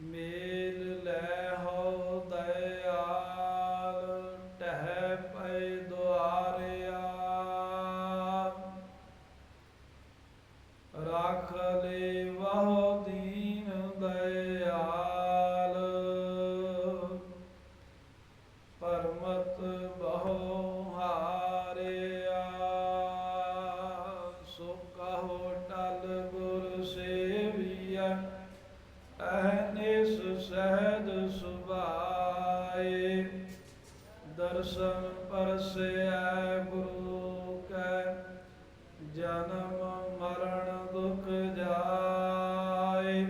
ਮੇਲ ਲੈ ਹੋ ਦਇਆਲ, ਟਹਿ ਪਏ ਦੁਆਰਿਆ। ਰੱਖ ਲੈ ਵਹੁ ਦੀਨ ਦਇਆਲ। ਪਰਮਤ ਬਹੁ ਹਾਰਿਆ। ਸੋ ਕਹੋ ਟਲ ਗੁਰ ਸੇਵੀਐ ਅਹਨਿਸ ਸਹਿਜ ਸੁਭਾਏ, ਦਰਸ਼ਨ ਪਰਸੈ ਗੁਰੂ ਕੈ, ਜਨਮ ਮਰਨ ਦੁਖ ਜਾਏ।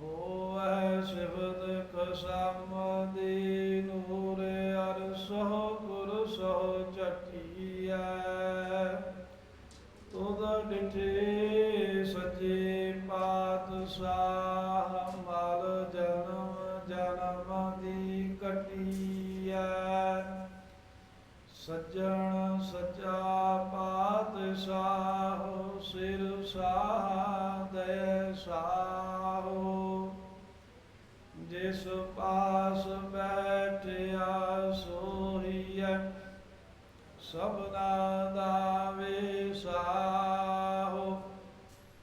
ਹੋਵੈ ਸਿਵਦ ਖਸਮਦੀ ਨੂਰ ਅਰ ਅਰਸੋ ਗੁਰ ਸੋ ਚਟੀਐ ਤੁਧ ਡਿਠੇ ਸੱਚੇ ਪਾਤਸ਼ਾਹ, ਮਲ ਜਨਮ ਜਨਮ ਦੀ ਕਟੀਐ। ਸੱਜਣ ਸੱਚਾ ਪਾਤਸ਼ਾਹ, ਸਿਰ ਸਾਹ ਦਇ ਸਾਹੋ। ਜਿਸ ਪਾਸ ਬੈਠਿਆ ਸੋਹੀਐ ਸਭਨਾ ਦਾ ਵਿਸਾਹੋ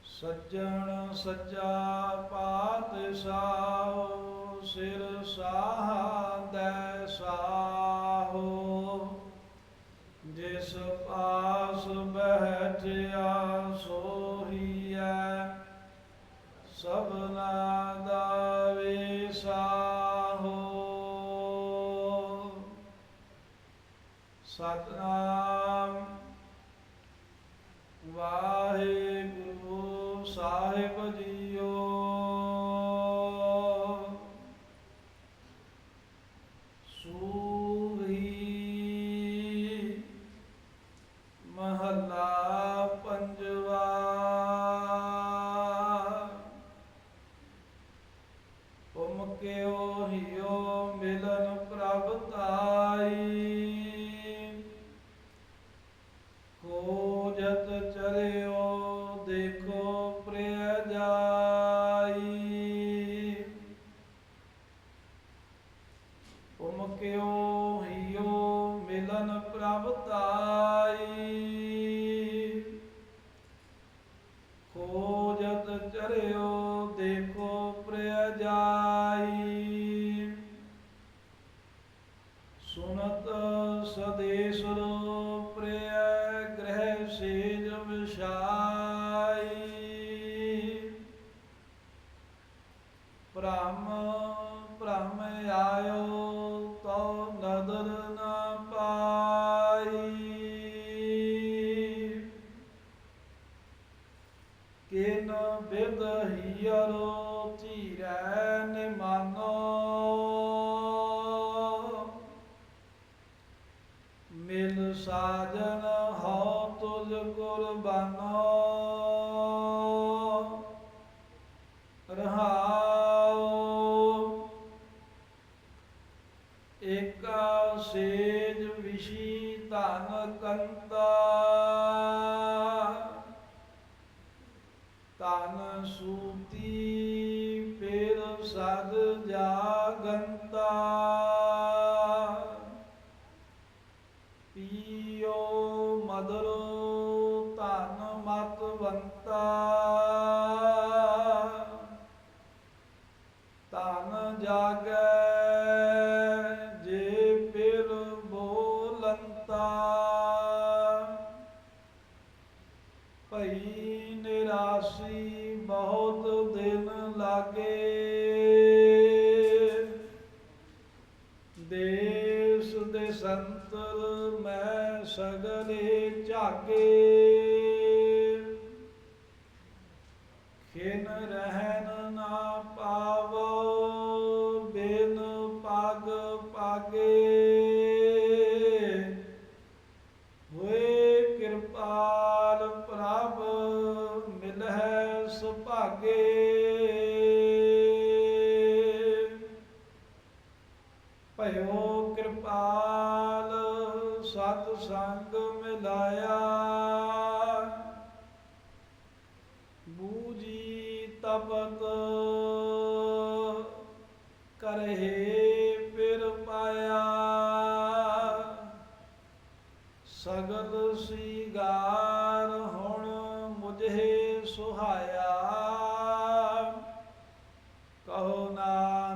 ਸੱਜਣ ਸੱਚਾ ਪਾਤਸ਼ਾਹ ਸਿਰ ਸਾਧੈ ਸਾਹੋ। ਜਿਸ ਪਾਸ ਬੈਠਿਆ ਸੋਹੀਐ, ਸਭਨਾ ਦਾ ਵਿਸਾਹੋ ਸਤਨਾਮ ਵਾਹਿਗੁਰੂ ਸਾਹਿਬ ਜੀਓ। ਸੂਹੀ ਮਹੱਲਾ ਤੁਮ ਕਿਉ ਹਿਓ ਮਿਲਨ ਪ੍ਰਭ ਤਾਈ ਖੋਜਤ ਚਰਿਓ ਦੇਖੋ ਪ੍ਰਿਯ ਜਾਈ ਸੁਨਤ ਸਦੇਸੁਰ ਪ੍ਰਿਯ ਗ੍ਰਹਿ ਸੇਜ ਵਿਸ਼ਾਈ ਭ੍ਰਮ ਭ੍ਰਮ ਆਇਓ ਕਿਨ ਬਿਦ ਹੀਰੋ ਧੀਰੈ ਨਿਮਾਨੋ ਮਿਲ ਸਾਜਨ ਹਉ ਤੁਜ ਕੁਰਬਾਨੋ। ਰਹਾਉ ਏਕਾ ਸੇਜ ਵਿਸ਼ੀ ਧਨ ਕੰਤਾ ਸਦ ਜਾਗੰਤਾ। ਪੀਓ ਮਦਰੋ ਦੇ ਮੈਂ ਸਗਲੇ ਝਾਗੇ। ਖਿਨ ਰਹਿਨ ਨਾ ਪਾਵੋ, ਬਿਨ ਪਗ ਪਾਗੇ। ਹੋਏ ਕਿਰਪਾਲ ਪ੍ਰਭ, ਮਿਲਹਿ ਸੁਭਾਗੇ। ਭਇਓ ਸੰਗ ਮਿਲਾਇਆ। ਬੂਜੀ ਤਪਤ ਕਰਹਿ ਫਿਰ ਪਾਇਆ। ਸਗਲ ਸੀਗਾਰ ਹੁਣ ਮੁਝੇ ਸੁਹਾਇਆ। ਕਹੋ ਨਾ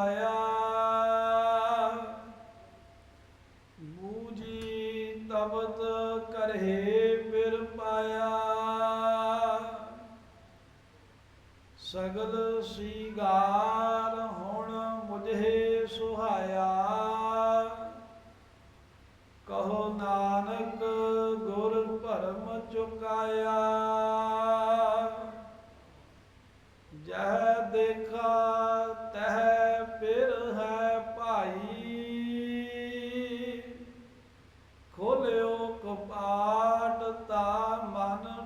ਮਿਲਾਇਆ ਬੂਜੀ ਤਬਤ ਕਰਹਿ ਫਿਰ ਪਾਇਆ। ਸਗਲ ਸੀਗਾਰ ਹੁਣ ਮੁਝੇ ਸੁਹਾਇਆ। ਕਹੋ ਨਾਨਕ ਗੁਰ ਭਰਮ ਚੁਕਾਇਆ। ਜਹ